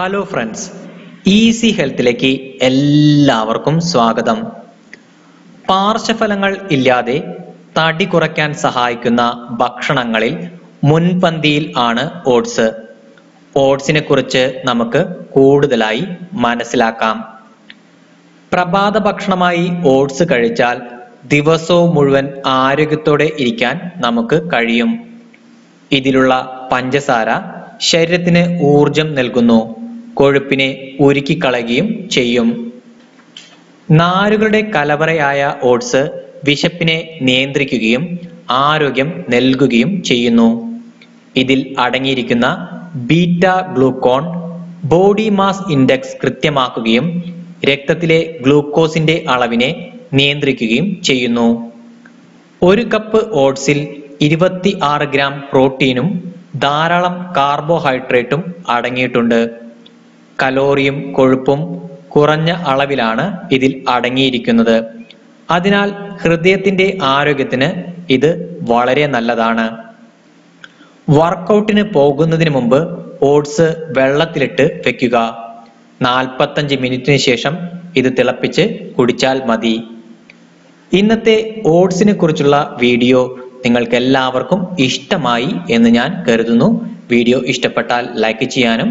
Hello friends easy ഹെൽത്തിലേക്ക് എല്ലാവർക്കും സ്വാഗതം. പാർശ്വഫലങ്ങൾ ഇല്ലാതെ തടി കുറയ്ക്കാൻ സഹായിക്കുന്ന ഭക്ഷണങ്ങളിൽ മുൻപന്തിയിൽ ആണ് ഓട്സ്. ഓട്സിനെ കുറിച്ച് നമുക്ക് കൂടുതലായി മനസ്സിലാക്കാം. പ്രഭാത ഭക്ഷണമായി ഓട്സ് കഴിച്ചാൽ ദിവസവും മുഴുവൻ ആരോഗ്യത്തോടെ ഇരിക്കാൻ നമുക്ക് കഴിയും. ഇതിലുള്ള പഞ്ചസാര ശരീരത്തിന് ഊർജം നൽകുന്നു. കൊഴുപ്പിനെ ഉരുക്കിക്കളയുകയും ചെയ്യും. നാരുകളുടെ കലവറയായ ഓട്സ് വിശപ്പിനെ നിയന്ത്രിക്കുകയും ആരോഗ്യം നൽകുകയും ചെയ്യുന്നു. ഇതിൽ അടങ്ങിയിരിക്കുന്ന beta glucan body mass index കൃത്യമാക്കുകയും രക്തത്തിലെ ഗ്ലൂക്കോസിന്റെ അളവിനെ നിയന്ത്രിക്കുകയും ചെയ്യുന്നു. ഒരു കപ്പ് ഓട്സിൽ ഇരുപത്തി ആറ് ഗ്രാം പ്രോട്ടീനും ധാരാളം കാർബോഹൈഡ്രേറ്റും അടങ്ങിയിട്ടുണ്ട്. കലോറിയും കൊഴുപ്പും കുറഞ്ഞ അളവിലാണ് ഇതിൽ അടങ്ങിയിരിക്കുന്നത്. അതിനാൽ ഹൃദയത്തിന്റെ ആരോഗ്യത്തിന് ഇത് വളരെ നല്ലതാണ്. വർക്കൗട്ടിന് പോകുന്നതിന് മുമ്പ് ഓട്സ് വെള്ളത്തിലിട്ട് വെക്കുക. നാൽപ്പത്തഞ്ച് മിനിറ്റിന് ശേഷം ഇത് തിളപ്പിച്ച് കുടിച്ചാൽ മതി. ഇന്നത്തെ ഓട്സിനെ കുറിച്ചുള്ള വീഡിയോ നിങ്ങൾക്ക് എല്ലാവർക്കും ഇഷ്ടമായി എന്ന് ഞാൻ കരുതുന്നു. വീഡിയോ ഇഷ്ടപ്പെട്ടാൽ ലൈക്ക് ചെയ്യാനും